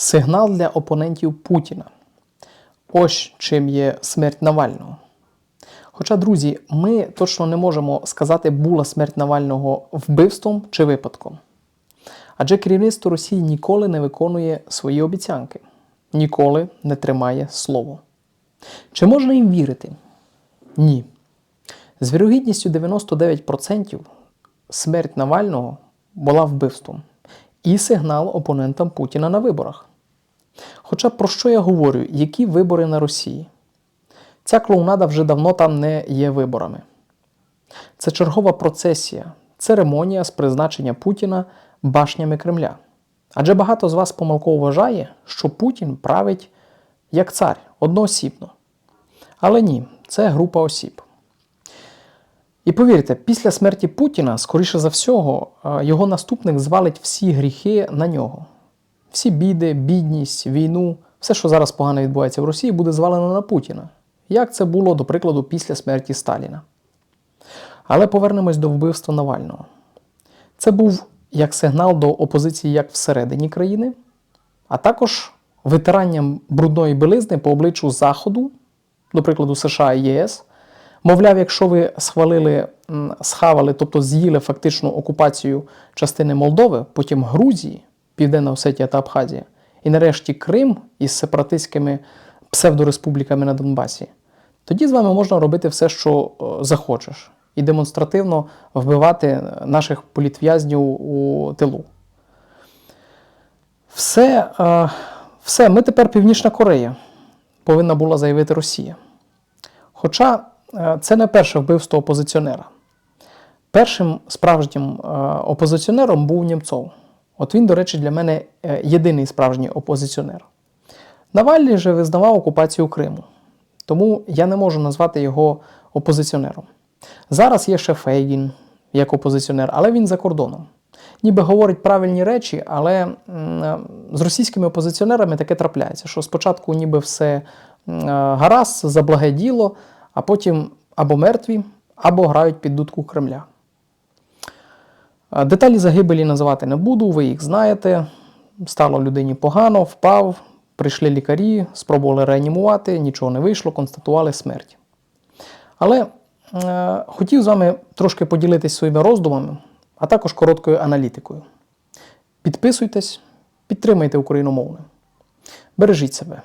Сигнал для опонентів Путіна. Ось чим є смерть Навального. Хоча, друзі, ми точно не можемо сказати, була смерть Навального вбивством чи випадком. Адже керівництво Росії ніколи не виконує свої обіцянки, ніколи не тримає слово. Чи можна їм вірити? Ні. З вірогідністю 99% смерть Навального була вбивством і сигнал опонентам Путіна на виборах. Хоча про що я говорю, які вибори на Росії? Ця клоунада вже давно там не є виборами. Це чергова процесія, церемонія з призначення Путіна башнями Кремля. Адже багато з вас помилково вважає, що Путін править як цар одноосібно. Але ні, це група осіб. І повірте, після смерті Путіна, скоріше за всього, е, його наступник звалить всі гріхи на нього. Всі біди, бідність, війну, все, що зараз погано відбувається в Росії, буде звалено на Путіна. Як це було, до прикладу, після смерті Сталіна. Але повернемось до вбивства Навального. Це був як сигнал до опозиції як всередині країни, а також витиранням брудної білизни по обличчю Заходу, до прикладу, США і ЄС. Мовляв, якщо ви схвалили, схавали, тобто з'їли фактичну окупацію частини Молдови, потім Грузії, Південна Осетія та Абхазія, і нарешті Крим із сепаратистськими псевдореспубліками на Донбасі, тоді з вами можна робити все, що е, захочеш, і демонстративно вбивати наших політв'язнів у тилу. Все, е, все, ми тепер Північна Корея, повинна була заявити Росія. Хоча е, це не перше вбивство опозиціонера. Першим справжнім опозиціонером був Німцов. От він, до речі, для мене е, єдиний справжній опозиціонер. Навальний же визнавав окупацію Криму, тому я не можу назвати його опозиціонером. Зараз є ще Фейгін як опозиціонер, але він за кордоном. Ніби говорить правильні речі, але е, з російськими опозиціонерами таке трапляється, що спочатку ніби все е, гаразд, за благе діло, а потім або мертві, або грають під дудку Кремля. Деталі загибелі називати не буду, ви їх знаєте. Стало людині погано, впав, прийшли лікарі, спробували реанімувати, нічого не вийшло, констатували смерть. Але е, хотів з вами трошки поділитися своїми роздумами, а також короткою аналітикою. Підписуйтесь, підтримайте україномовне. Бережіть себе.